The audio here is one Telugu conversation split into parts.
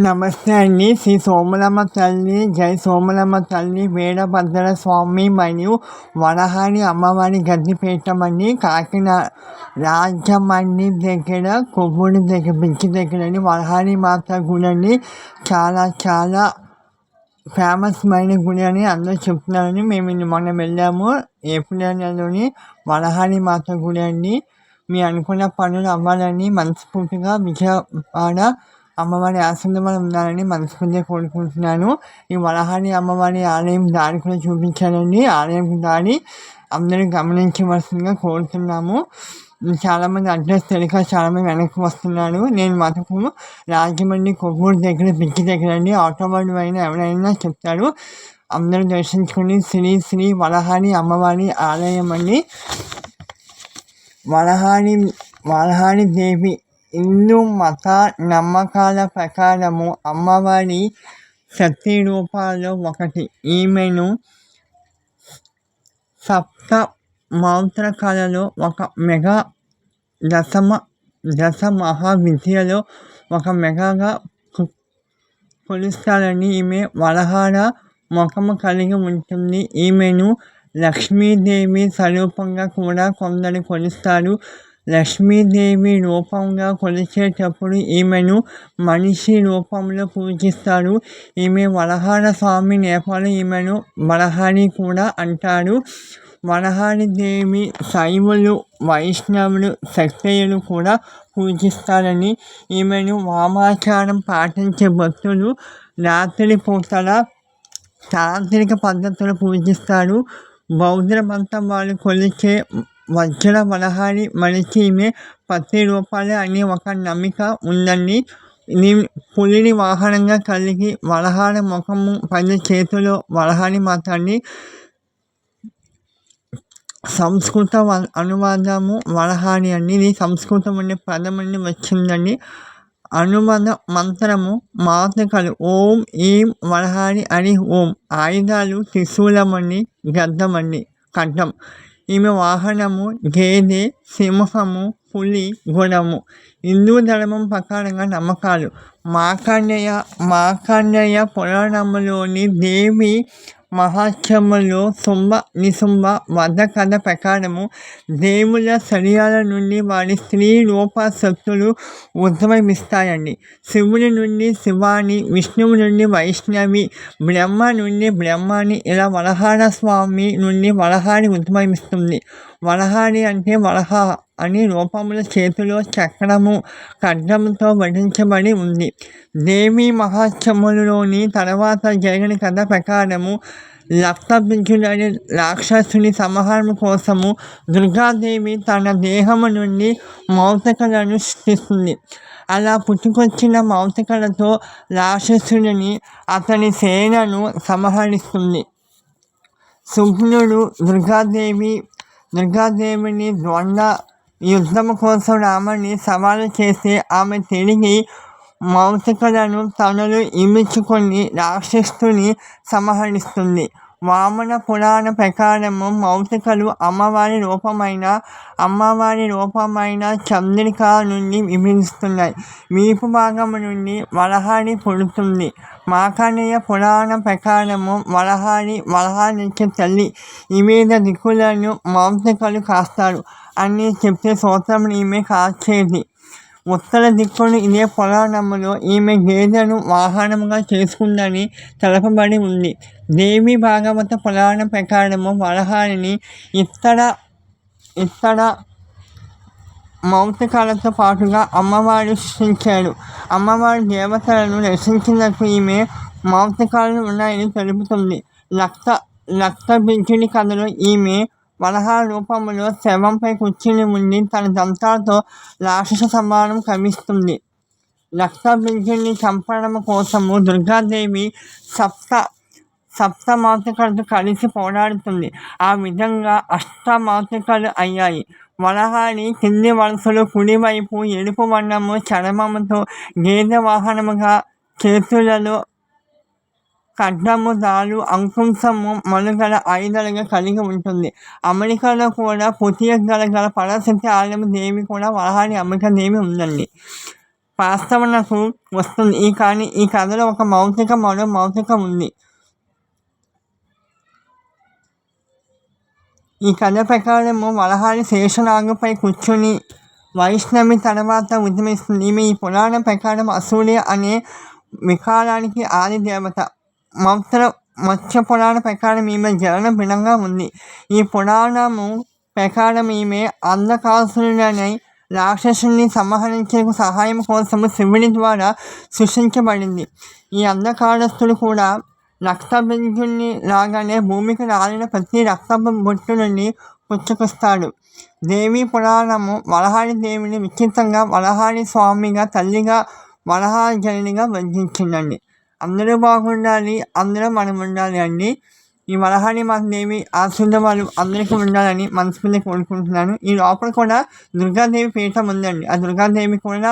నమస్తే అండి శ్రీ సోమలమ్మ తల్లి జై సోమలమ్మ తల్లి వేడభద్ర స్వామి మరియు వరహాని అమ్మవారి గద్దెపీఠం కాకినాడ రాజమండ్రి దగ్గర కొవ్వూరు దగ్గర బిచ్చి దగ్గర అండి వరహాని మాత గుడని చాలా చాలా ఫేమస్ మైన గుడి అని అందరూ చెప్తున్నారని మేము మొన్న వెళ్ళాము. ఏప్రిల్ నెలలోని వరహాని మాత గుడి అండి మీ అనుకున్న పనులు అవ్వాలని మనస్ఫూర్తిగా విజయవాడ అమ్మవారి ఆశీర్వాదం ఉండాలని మనస్ఫూర్తిగా కోరుకుంటున్నాను. ఈ వరహాని అమ్మవారి ఆలయం దారి కూడా చూపించాలండి ఆలయం దారి అందరూ గమనించవలసిందిగా కోరుతున్నాము. చాలామంది అడ్రస్ తెలియక చాలామంది వెనక్కి వస్తున్నారు. నేను మటుకు రాజమండ్రి కొవ్వూరు దగ్గర బిగ్గి దగ్గర అండి. ఆటో వాళ్ళు అయినా ఎవరైనా చెప్తారు. అందరూ దర్శించుకుని శ్రీ శ్రీ వలహాని అమ్మవారి ఆలయం అండి. వలహాని వలహాని దేవి హిందూ మత నమ్మకాల ప్రకారము అమ్మవారి శక్తి రూపాల్లో ఒకటి ఈమెను సప్త మౌత్ర కళలో ఒక మెగా దశమ దశ మహావిద్యలో ఒక మెగాగా కొలుస్తారని ఈమె వలహార ముఖము కలిగి ఉంటుంది ఈమెను లక్ష్మీదేవి స్వరూపంగా కూడా కొందరు కొలుస్తారు లక్ష్మీదేవి రూపంగా కొలిచేటప్పుడు ఈమెను మనిషి రూపంలో పూజిస్తారు. ఈమె వరహార స్వామి నేపాలు ఈమెను వరహారి కూడా అంటారు. వరహారి దేవి శైవులు వైష్ణవులు శక్తయులు కూడా పూజిస్తారని ఈమెను వామాచారం పాటించే భక్తులు రాత్రి పూటల తాంత్రిక పద్ధతులు పూజిస్తారు. బౌద్ధ మతం వాళ్ళు కొలిచే వజ్ర వలహారి మనిషి పత్తి రూపాయలు అని ఒక నమ్మిక ఉందండి పులిని వాహనంగా కలిగి వలహార ముఖము పది చేతులు వలహారి మాతండి సంస్కృత అనువాదము వలహారి అండి ఇది సంస్కృతం అనే పదం వచ్చిందండి అనువాద మంత్రము మాతకలు ఓం ఈం వలహారి అని ఓం ఆయుధాలు త్రిశూలమని గద్దమండి ఖడ్డం ఈమె వాహనము గేదె సింహము పులి గుణము. హిందూ ధర్మం ప్రకారంగా నమ్మకాలు. మార్కండేయ మార్కండేయ పురాణములోని దేవి మహాత్మ్యంలో శుంభ నిశుంభ వధ కథ ప్రకారము దేవుల శరీరాల నుండి వారి స్త్రీ రూప శక్తులు ఉద్భవిస్తాయండి. శివుని నుండి శివాని విష్ణువు నుండి వైష్ణవి బ్రహ్మ నుండి బ్రహ్మాని ఇలా వరహార స్వామి నుండి వరహారి ఉద్భవిస్తుంది. వలహారి అంటే వలహ అని రూపముల చేతిలో చక్రము ఖడ్గముతో వధించబడి ఉంది. దేవి మహాత్మ్యములోని తర్వాత జరిగిన కథ ప్రకారము లప్తబింజుడని రాక్షసుని సంహారం కోసము దుర్గాదేవి తన దేహము నుండి మౌతికలను సృష్టిస్తుంది. అలా పుట్టుకొచ్చిన మౌతికలతో రాక్షసుడిని అతని సేనను సంహరిస్తుంది. శుభ్నుడు దుర్గాదేవి దుర్గాదేవిని ద్వంద్వ యుద్ధం కోసం రాముని సవాలు చేసి ఆమె తిరిగి మౌతికలను తనలు ఇమిచ్చుకొని రాక్షసుని సంహరిస్తుంది. వామన పురాణ ప్రకారము మౌతికలు అమ్మవారి రూపమైన అమ్మవారి రూపమైన చంద్రిక నుండి విభజిస్తున్నాయి. వీపు భాగము నుండి వలహారి పుడుతుంది. మాకానీయ పురాణ ప్రకారము వలహారి వలహారికి తల్లి. వివిధ దిక్కులను మౌతికలు కాస్తారు. అని చెప్పే సూత్రం ఈమె కాచేది. ఉత్తర దిక్కును ఇదే పురాణములో ఈమె గేదెను వాహనముగా చేసుకుందని తెలపబడి ఉంది. దేవి భాగవత పురాణ ప్రకారము వరహారిని ఇతర ఇతర మౌతికాలతో పాటుగా అమ్మవారు సృష్టించాడు. అమ్మవారి దేవతలను రక్షించినట్టు ఈమె మౌతికాలు ఉన్నాయని తెలుపుతుంది. రక్త రక్త బించుని కథలో ఈమె వలహ రూపంలో శవంపై కూర్చుని ఉండి తన దంతాలతో రాక్షస సమానం కవిస్తుంది రక్తబింజుని చంపడం కోసము దుర్గాదేవి సప్త సప్తమాతృకలతో కలిసి పోరాడుతుంది. ఆ విధంగా అష్టమాతృకలు అయ్యాయి. వలహాని కింది వలసలు కుడివైపు ఎరుపు వర్ణము చరమముతో గేదె వాహనముగా చేతులలో ఖడ్గము దారు అంకుశము మనుగడ ఐదలుగా కలిగి ఉంటుంది. అమెరికాలో కూడా పుతియ గల గల పరాశక్తి ఆలయం దేవి కూడా వలహారి అమెరికా దేవి ఉందండి. వాస్తవనకు వస్తుంది. ఈ కానీ ఈ కథలో ఒక మౌతిక మరో మౌతిక ఉంది. ఈ కథ ప్రకారము వలహారి శేషనాగుపై కూర్చుని వైష్ణవి తర్వాత ఉద్యమిస్తుంది. ఈమె ఈ పురాణం ప్రకారం అసూర్య అనే వికారానికి ఆది దేవత మత్స్య మత్స్య పురాణ ప్రకారం ఈమె జలన భిన్నంగా ఉంది. ఈ పురాణము ప్రకారం ఈమె అంధకాసురుడనై రాక్షసుని సంహరించేందుకు సహాయం కోసము శివుని ద్వారా సృష్టించబడింది. ఈ అంధకారస్తుడు కూడా రక్తబిందుని లాగానే భూమికి రాలిన ప్రతి రక్త బొట్టు నుండి పుచ్చుకొస్తాడు. దేవి పురాణము వలహారి దేవిని విచిత్రంగా వలహారి స్వామిగా తల్లిగా వలహారి జననిగా వర్ణించిందండి. అందరూ బాగుండాలి అందరూ మనం ఉండాలి అండి ఈ వరహాని మాత ఆశీర్వాదాలు అందరికీ ఉండాలని మనస్ఫూర్తి కోరుకుంటున్నాను. ఈ లోపల కూడా దుర్గాదేవి పీఠం ఉందండి. ఆ దుర్గాదేవి కూడా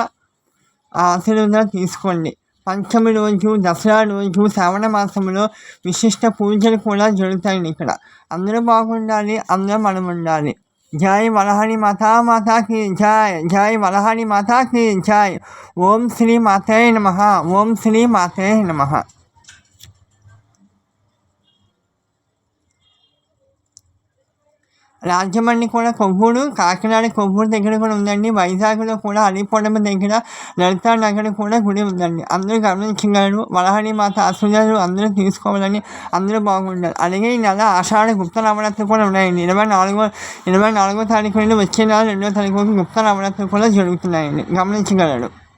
ఆ ఆశీర్వాదాలు తీసుకోండి. పంచమి రోజు దసరా రోజు శ్రావణ మాసంలో విశిష్ట పూజలు కూడా జరుగుతాయి ఇక్కడ. అందరూ బాగుండాలి అందరూ మనం ఉండాలి. జై వలహరి మాతా మాతాకి జై జై వలహరి మాతాకి జై ఓం శ్రీ మాతే నమ ఓం శ్రీ మాతే నమ రాజమండ్రి కూడా కొవ్వూరు కాకినాడ కొవ్వూరు దగ్గర కూడా ఉందండి. వైజాగ్లో కూడా అలీపురం దగ్గర లలితా నగర్ కూడా గుడి ఉందండి. అందరూ గమనించగలరు వలహరి మాత ఆశీర్వాదాలు అందరూ తీసుకోవాలని అందరూ బాగుండాలి అలాగే ఈ నెల ఆషాఢ గుప్త నవరాత్రి కూడా ఉన్నాయండి. ఇరవై నాలుగో ఇరవై నాలుగో తారీఖు నుండి వచ్చే నెల రెండో తారీఖు గుప్త నవరాత్రి కూడా జరుగుతున్నాయండి. గమనించగలరు.